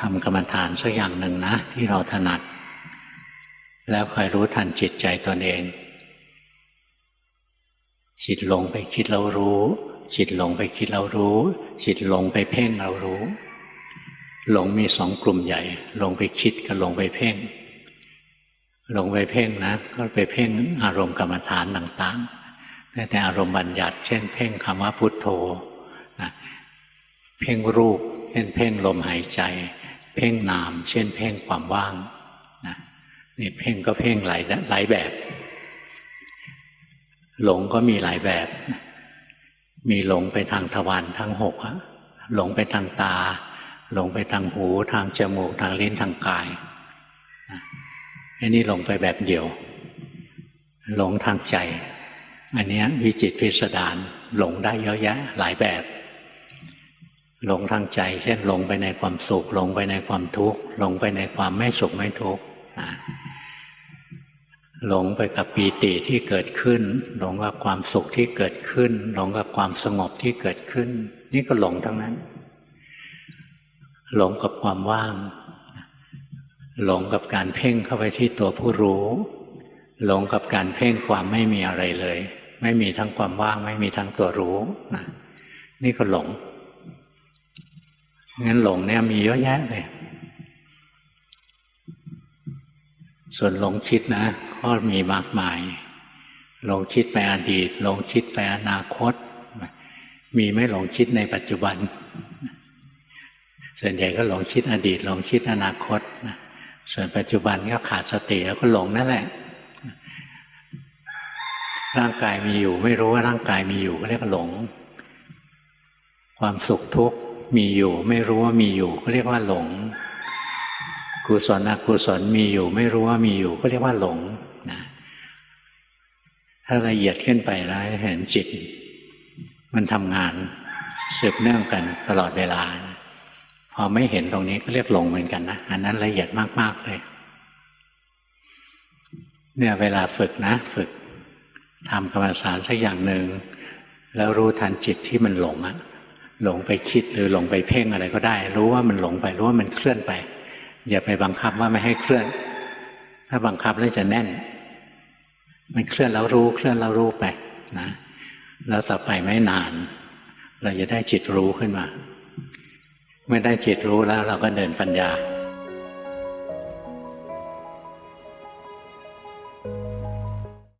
ทำกรรมฐานสักอย่างหนึ่งนะ ที่เราถนัด แล้วคอยรู้ทันจิตใจตนเอง จิตหลงไปคิดเรารู้ จิตหลงไปคิดเรารู้ จิตหลงไปเพ่งเรารู้ หลงมีสองกลุ่มใหญ่หลงไปคิดกับหลงไปเพ่งหลงไปเพ่งนะ ก็ไปเพ่งอารมณ์กรรมฐานต่างๆแต่อารมณ์บัญญัติ เช่น เพ่งคำว่าพุทโธนะเพ่งรูปเช่นเพ่งลมหายใจ เพ่งนาม เช่น เพ่งความว่างนะนี่เพ่งก็เพ่งหลายหลายแบบ หลงก็มีหลายแบบ มีหลงไปทางทวารทั้งหกหลงไปทางตา หลงไปทางหูทางจมูกทางลิ้นทางกายอันนี้หลงไปแบบเดียว หลงทางใจ อันนี้วิจิตพิสดารหลงได้เยอะแยะหลายแบบ หลงทางใจ เช่นหลงไปในความสุขหลงไปในความทุกข์หลงไปในความไม่สุขไม่ทุกข์หลงไปกับปีติที่เกิดขึ้น หลงกับความสุขที่เกิดขึ้น หลงกับความสงบที่เกิดขึ้น นี่ก็หลงทั้งนั้น หลงกับความว่าง หลงกับการเพ่งเข้าไปที่ตัวผู้รู้ หลงกับการเพ่งความไม่มีอะไรเลย ไม่มีทั้งความว่าง ไม่มีทั้งตัวรู้นะนี่ก็หลง งั้นหลงเนี่ยมีเยอะแยะเลย ส่วนหลงคิดนะก็มีมากมาย หลงคิดไปอดีต หลงคิดไปอนาคต มีไม่หลงคิดในปัจจุบัน ส่วนใหญ่ก็หลงคิดอดีต หลงคิดอนาคต ส่วนปัจจุบันก็ขาดสติแล้วก็หลงนั่นแหละ ร่างกายมีอยู่ ไม่รู้ว่าร่างกายมีอยู่ก็เรียกว่าหลง ความสุขทุกข์ มีอยู่ ไม่รู้ว่ามีอยู่ก็เรียกว่าหลง กุศลอกุศลมีอยู่ ไม่รู้ว่ามีอยู่ ก็เรียกว่าหลงนะถ้าละเอียดขึ้นไปแล้วเห็นจิต มันทำงานสืบเนื่องกันตลอดเวลา พอไม่เห็นตรงนี้ก็เรียกหลงเหมือนกันนะอันนั้นละเอียดมากๆเลย เนี่ยเวลาฝึกนะ ฝึกทำกรรมฐานสักอย่างหนึ่งแล้วรู้ทันจิตที่มันหลงอะ หลงไปคิดหรือหลงไปเพ่งอะไรก็ได้ รู้ว่ามันหลงไปรู้ว่ามันเคลื่อนไป อย่าไปบังคับว่าไม่ให้เคลื่อน ถ้าบังคับแล้วจะแน่น มันเคลื่อนแล้วรู้เคลื่อนแล้วรู้ไปนะแล้วต่อไปไม่นาน เราจะได้จิตรู้ขึ้นมา เมื่อได้จิตรู้แล้วเราก็เดินปัญญา